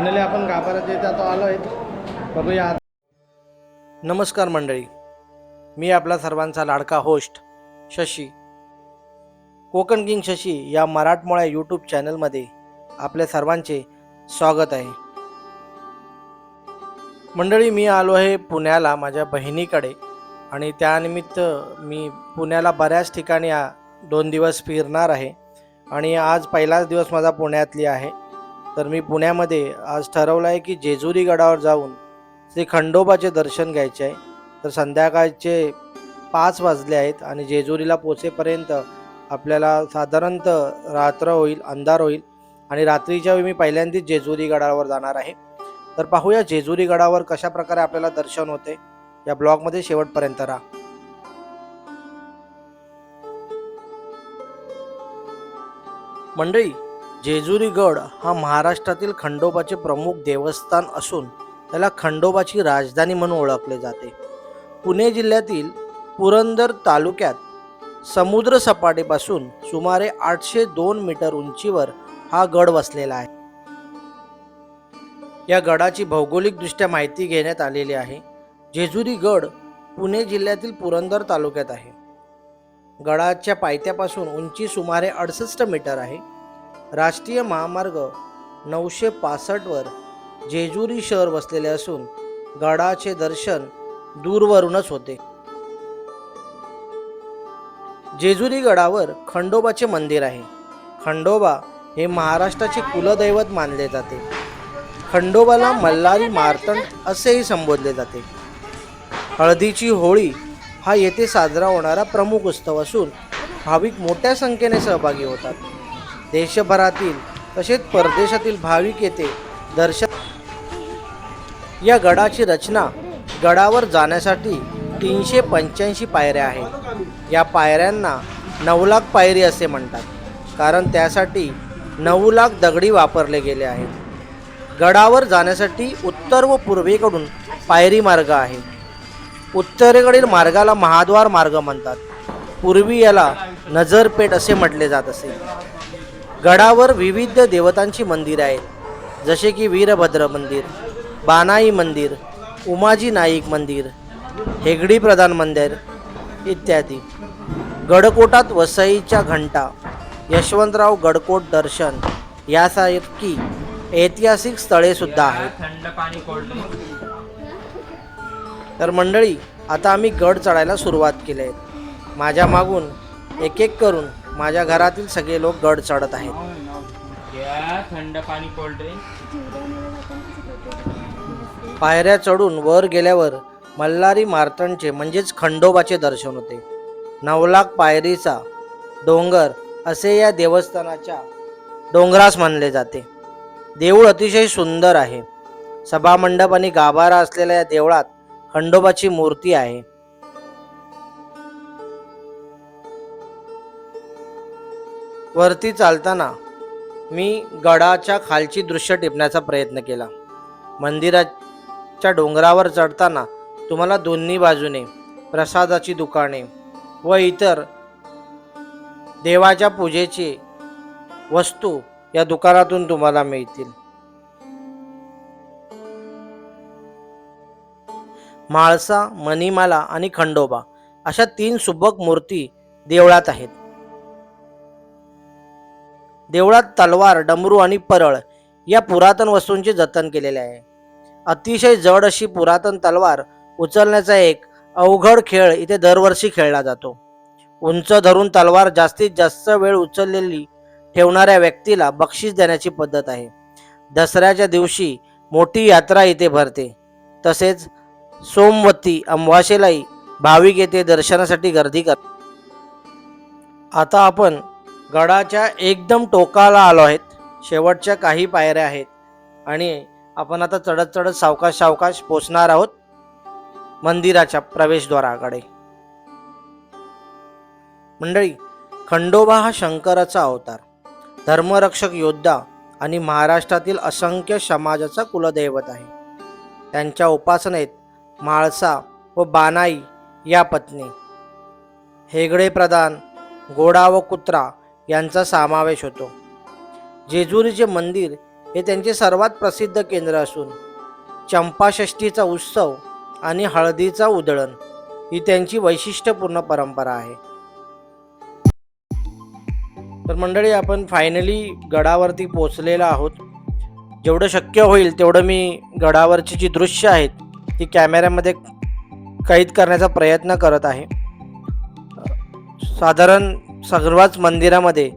Finally आपण गाभाऱ्याच्या इथे आता आलो आहेत बघूया नमस्कार मंडळी. मी आपला सर्वांचा लाडका होस्ट शशी. कोकण किंग शशी या मराठमोळ्या यूट्यूब चॅनलमध्ये आपल्या सर्वांचे स्वागत आहे. मंडळी मी आलो आहे पुण्याला माझ्या बहिणीकडे आणि त्यानिमित्त मी पुण्याला बऱ्याच ठिकाणी दोन दिवस फिरणार आहे. आणि आज पहिलाच दिवस माझा पुण्यातली आहे. तर मी पुण्यामध्ये आज ठरवलं आहे की जेजुरी गडावर जाऊन श्री खंडोबाचे दर्शन घ्यायचे आहे. तर संध्याकाळचे पाच वाजले आहेत आणि जेजुरीला पोचेपर्यंत आपल्याला साधारणतः रात्र होईल अंधार होईल आणि रात्रीच्या वेळी मी पहिल्यांदाच जेजुरी गडावर जाणार आहे. तर पाहूया जेजुरी गडावर कशा प्रकारे आपल्याला दर्शन होते. या ब्लॉगमध्ये शेवटपर्यंत राहा. मंडळी जेजुरी गड हा महाराष्ट्रातील खंडोबाचे प्रमुख देवस्थान असून त्याला खंडोबाची राजधानी म्हणून ओळखले जाते. पुणे जिल्ह्यातील पुरंदर तालुक्यात समुद्र सपाटीपासून सुमारे आठशे दोन मीटर उंचीवर हा गड वसलेला आहे. या गडाची भौगोलिकदृष्ट्या माहिती घेण्यात आलेली आहे. जेजुरी गड पुणे जिल्ह्यातील पुरंदर तालुक्यात आहे. गडाच्या पायथ्यापासून उंची सुमारे अडसष्ट मीटर आहे. राष्ट्रीय महामार्ग नऊशे पासष्टवर जेजुरी शहर वसलेले असून गडाचे दर्शन दूरवरूनच होते. जेजुरी गडावर खंडोबाचे मंदिर आहे. खंडोबा हे महाराष्ट्राचे कुलदैवत मानले जाते. खंडोबाला मल्हारी मार्तंड असेही संबोधले जाते. हळदीची होळी हा येथे साजरा होणारा प्रमुख उत्सव असून भाविक मोठ्या संख्येने सहभागी होतात. देशभरातील तसेच परदेशातील भाविक येथे दर्शन या गडाची रचना गडावर जाण्यासाठी तीनशे पंच्याऐंशी पायऱ्या आहेत. या पायऱ्यांना नऊ लाख पायरी असे म्हणतात. कारण त्यासाठी नऊ लाख दगडी वापरले गेले आहेत. गडावर जाण्यासाठी उत्तर व पूर्वेकडून पायरी मार्ग आहे उत्तरेकडील मार्गाला महाद्वार मार्ग म्हणतात. पूर्वी याला नजरपेठ असे म्हटले जात असे. गडावर विविध देवतांची मंदिरं आहेत जसे की वीरभद्र मंदिर बानाई मंदिर उमाजी नाईक मंदिर हेगडी प्रधान मंदिर इत्यादी. गडकोटात वसईच्या घंटा यशवंतराव गडकोट दर्शन यासारखी ऐतिहासिक स्थळेसुद्धा आहेत. तर मंडळी आता आम्ही गड चढायला सुरुवात केली आहे. माझ्या मागून एक एक करून माझ्या घरातील सगळे लोक गड चढत आहेत. थंड पाणी कोल्ड ड्रिंक पायऱ्या चढून वर गेल्यावर मल्हारी मार्तंडचे म्हणजेच खंडोबाचे दर्शन होते. नवलाख पायरीचा डोंगर असे या देवस्थानाच्या डोंगरास मानले जाते. देऊळ अतिशय सुंदर आहे. सभामंडप आणि गाभारा असलेल्या या देवळात खंडोबाची मूर्ती आहे. वरती चालताना मी गडाच्या खालची दृश्य टिपण्याचा प्रयत्न केला. मंदिराच्या डोंगरावर चढताना तुम्हाला दोन्ही बाजूने प्रसादाची दुकाने व इतर देवाच्या पूजेची वस्तू या दुकानातून तुम्हाला मिळतील. म्हाळसा मणिमाला आणि खंडोबा अशा तीन सुबक मूर्ती देवळात आहेत. देवळात तलवार डमरू आणि परळ या पुरातन वस्तूंचे जतन केलेले आहे. अतिशय जड अशी पुरातन तलवार उचलण्याचा एक अवघड खेळ इथे दरवर्षी खेळला जातो. उंच धरून तलवार जास्तीत जास्त वेळ उचललेली ठेवणाऱ्या व्यक्तीला बक्षीस देण्याची पद्धत आहे. दसऱ्याच्या दिवशी मोठी यात्रा इथे भरते. तसेच सोमवती अमावास्येलाही भाविक येथे दर्शनासाठी गर्दी कर आता आपण गडाच्या एकदम टोकाला आलो आहेत. शेवटच्या काही पायऱ्या आहेत. आणि आपण आता चढत चढत सावकाश सावकाश पोचणार आहोत मंदिराच्या प्रवेशद्वाराकडे. मंडळी खंडोबा हा शंकराचा अवतार. धर्मरक्षक योद्धा आणि महाराष्ट्रातील असंख्य समाजाचा कुलदैवत आहे. त्यांच्या उपासनेत म्हाळसा व बानाई या पत्नी. हेगडे प्रधान गोडा व कुत्रा यांचा समावेश होतो. जेजुरीचे मंदिर हे त्यांचे सर्वात प्रसिद्ध केंद्र असून चंपाषष्ठीचा उत्सव आणि हळदीचा उधळण ही त्यांची वैशिष्ट्यपूर्ण परंपरा आहे. तर मंडळी आपण फायनली गडावरती पोचलेलो आहोत. जेवढं शक्य होईल तेवढं मी गडावरची जी दृश्य आहेत ती कॅमेऱ्यामध्ये कैद करण्याचा प्रयत्न करत आहे. साधारण सर्वच मंदिरामध्ये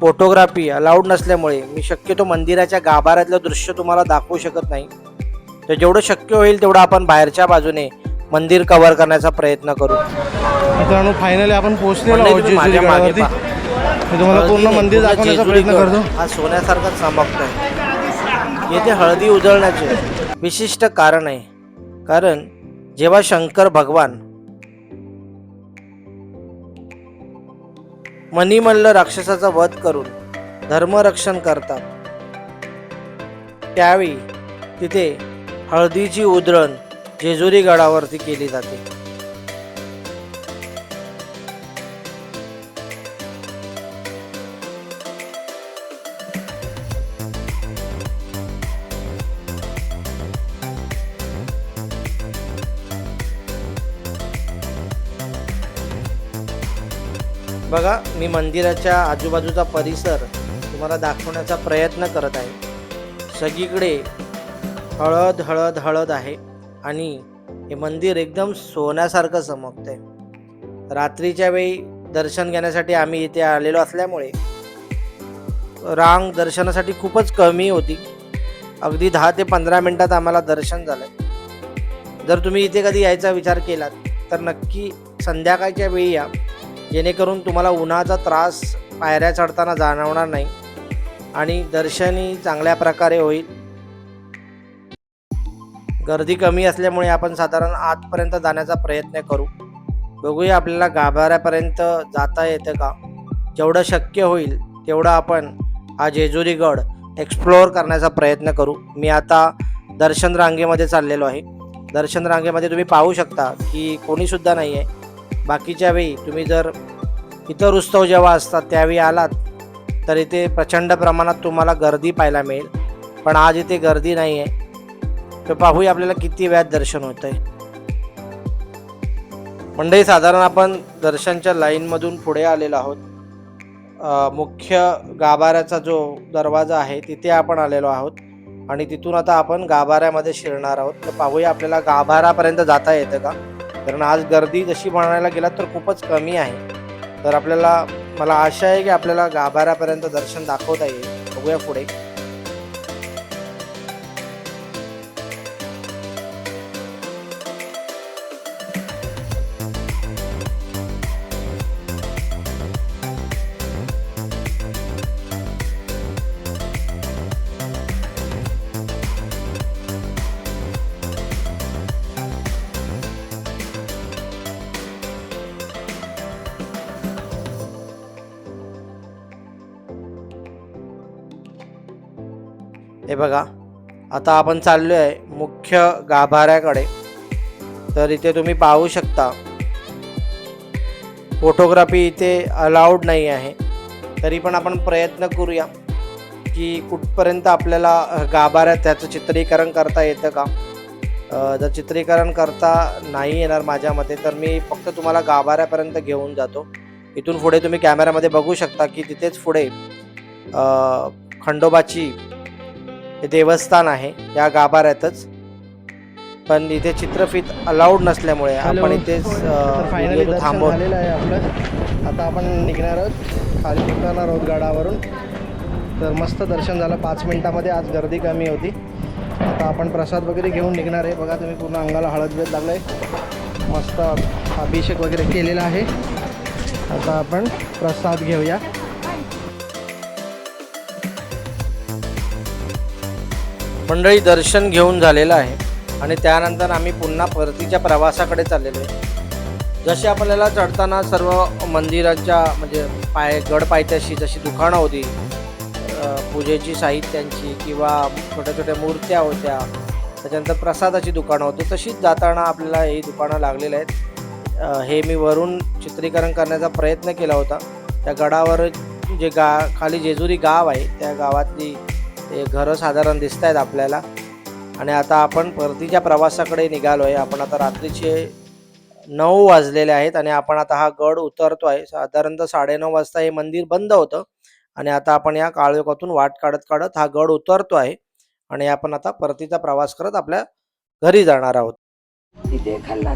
फोटोग्राफी अलाउड नसल्यामुळे मी शक्यतो मंदिराच्या गाभाऱ्यातलं दृश्य तुम्हाला दाखवू शकत नाही. तर जेवढं शक्य होईल तेवढं आपण बाहेरच्या बाजूने मंदिर कव्हर करण्याचा प्रयत्न करू. मित्रांनो फायनली आपण पोहोचलेलो आहोत माझ्या मागे तुम्हाला पूर्ण मंदिर दाखवण्याचा प्रयत्न करतो. हा सोन्यासारखा चमकतोय. येथे हळदी उधळण्याचे विशिष्ट कारण आहे. कारण जेव्हा शंकर भगवान मणिमल्ल राक्षसाचा वध करून धर्मरक्षण करतात. त्यावेळी तिथे हळदीची उधळण जेजुरी गडावरती केली जाते. बघा मी मंदिराच्या आजूबाजूचा परिसर तुम्हाला दाखवण्याचा प्रयत्न करत आहे. सगळीकडे हळद हळद हळद आहे आणि हे मंदिर एकदम सोन्यासारखं चमकतंय. रात्रीच्या वेळी दर्शन घेण्यासाठी आम्ही इथे आलेलो असल्यामुळे रांग दर्शनासाठी खूपच कमी होती. अगदी दहा ते पंधरा मिनटात आम्हाला दर्शन झालं. जर तुम्ही इथे कधी यायचा विचार केलात तर नक्की संध्याकाळच्या वेळी या. जेणेकरून तुम्हाला उन्हाचा त्रास पायऱ्या चढताना जाणवणार नाही आणि दर्शनही चांगल्या प्रकारे होईल. गर्दी कमी असल्यामुळे आपण साधारण आतपर्यंत जाण्याचा प्रयत्न करू. बघूया आपल्याला गाभाऱ्यापर्यंत जाता येतं का? जेवढं शक्य होईल तेवढं आपण हा जेजुरी गड एक्सप्लोअर करण्याचा प्रयत्न करू. मी आता दर्शन रांगेमध्ये चाललेलो आहे. दर्शन रांगेमध्ये तुम्ही पाहू शकता की कोणीसुद्धा नाही आहे बाकीच्या वेळी तुम्ही जर इतर उत्सव जेव्हा असतात त्यावेळी आलात तर इथे प्रचंड प्रमाणात तुम्हाला गर्दी पाहायला मिळेल. पण आज इथे गर्दी नाही आहे तर पाहूया आपल्याला किती वेळात दर्शन होतं आहे मंडळी साधारण आपण दर्शनच्या लाईनमधून पुढे आलेलो आहोत. मुख्य गाभाऱ्याचा जो दरवाजा आहे तिथे आपण आलेलो आहोत. आणि तिथून आता आपण गाभाऱ्यामध्ये शिरणार आहोत. तर पाहूया आपल्याला गाभाऱ्यापर्यंत जाता येतं का? कारण आज गर्दी जशी म्हणायला गेलात तर खूपच कमी आहे. तर आपल्याला मला आशा आहे की आपल्याला गाभाऱ्यापर्यंत दर्शन दाखवता येईल. बघूया पुढे. हे बघा आता आपण चाललो आहे मुख्य गाभाऱ्याकडे. तर इथे तुम्ही पाहू शकता फोटोग्राफी इथे अलाउड नाही आहे. तरी पण आपण प्रयत्न करूया की कुठपर्यंत आपल्याला गाभाऱ्यात त्याचं चित्रीकरण करता येतं का? जर चित्रीकरण करता नाही येणार माझ्या मते तर मी फक्त तुम्हाला गाभाऱ्यापर्यंत घेऊन जातो. इथून पुढे तुम्ही कॅमेऱ्यामध्ये बघू शकता की तिथेच पुढे खंडोबाची हे देवस्थान आहे या गाभाऱ्यातच. पण इथे चित्रफित अलाउड नसल्यामुळे आपण इथेच दर्शन थांबवतो झालेलं आहे आपलं. आता आपण निघणार आहोत खाली निघणार आहोत गडावरून. तर मस्त दर्शन झालं पाच मिनिटामध्ये आज गर्दी कमी होती. आता आपण प्रसाद वगैरे घेऊन निघणार आहे. बघा तुम्ही पूर्ण अंगाला हळद बेत लागलं आहे मस्त अभिषेक वगैरे केलेला आहे. आता आपण प्रसाद घेऊया. मंडळी दर्शन घेऊन झालेलं आहे. आणि त्यानंतर आम्ही पुन्हा परतीच्या प्रवासाकडे चाललेलो आहे. जसे आपल्याला चढताना सर्व मंदिरांच्या म्हणजे पाय गड पायथ्याशी जशी दुकानं होती पूजेची साहित्यांची किंवा छोट्या छोट्या मूर्त्या होत्या त्याच्यानंतर प्रसादाची दुकानं होती तशीच जाताना आपल्याला ही दुकानं लागलेली आहेत. हे मी वरून चित्रीकरण करण्याचा प्रयत्न केला होता. त्या गडावर जे गा खाली जेजुरी गाव आहे त्या गावातली हे घरं साधारण दिसत आहेत आपल्याला. आणि आता आपण परतीच्या प्रवासाकडे निघालो आहे आपण आता रात्रीचे नऊ वाजलेले आहेत आणि आपण आता हा गड उतरतो आहे साधारणतः साडेनऊ वाजता हे मंदिर बंद होतं. आणि आता आपण या काळोखातून वाट काढत काढत हा गड उतरतो आहे आणि आपण आता परतीचा प्रवास करत आपल्या घरी जाणार आहोत. तिथे खाल्ला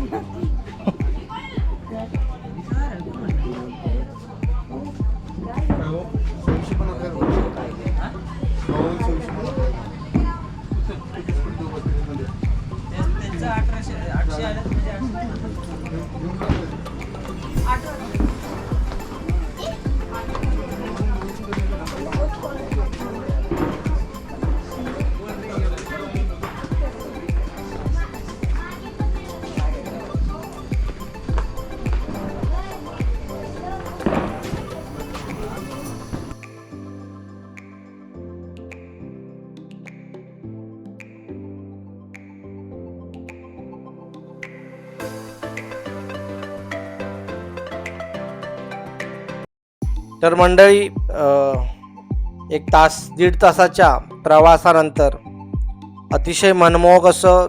तर मंडळी एक तास दीड तासाच्या प्रवासानंतर अतिशय मनमोहक असं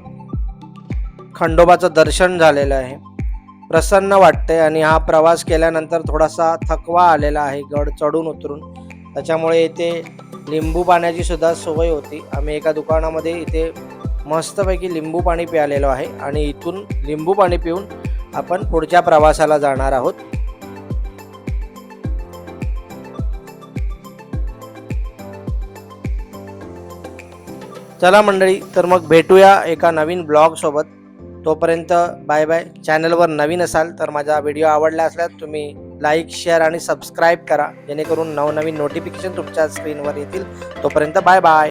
खंडोबाचं दर्शन झालेलं आहे. प्रसन्न वाटते आणि हा प्रवास केल्यानंतर थोडासा थकवा आलेला आहे गड चढून उतरून. त्याच्यामुळे इथे लिंबू पाण्याची सुद्धा सोय होती. आम्ही एका दुकानामध्ये इथे मस्तपैकी लिंबू पाणी प्यालेलो आहे आणि इथून लिंबू पाणी पिऊन आपण पुढच्या प्रवासाला जाणार आहोत. चला मंडळी तर मग भेटूया एका नवीन ब्लॉगसोबत तोपर्यंत बाय बाय चॅनलवर नवीन असाल तर माझा व्हिडिओ आवडला असल्यास तुम्ही लाईक शेअर आणि सबस्क्राईब करा. जेणेकरून नवनवीन नोटिफिकेशन तुमच्या स्क्रीनवर येतील. तोपर्यंत बाय बाय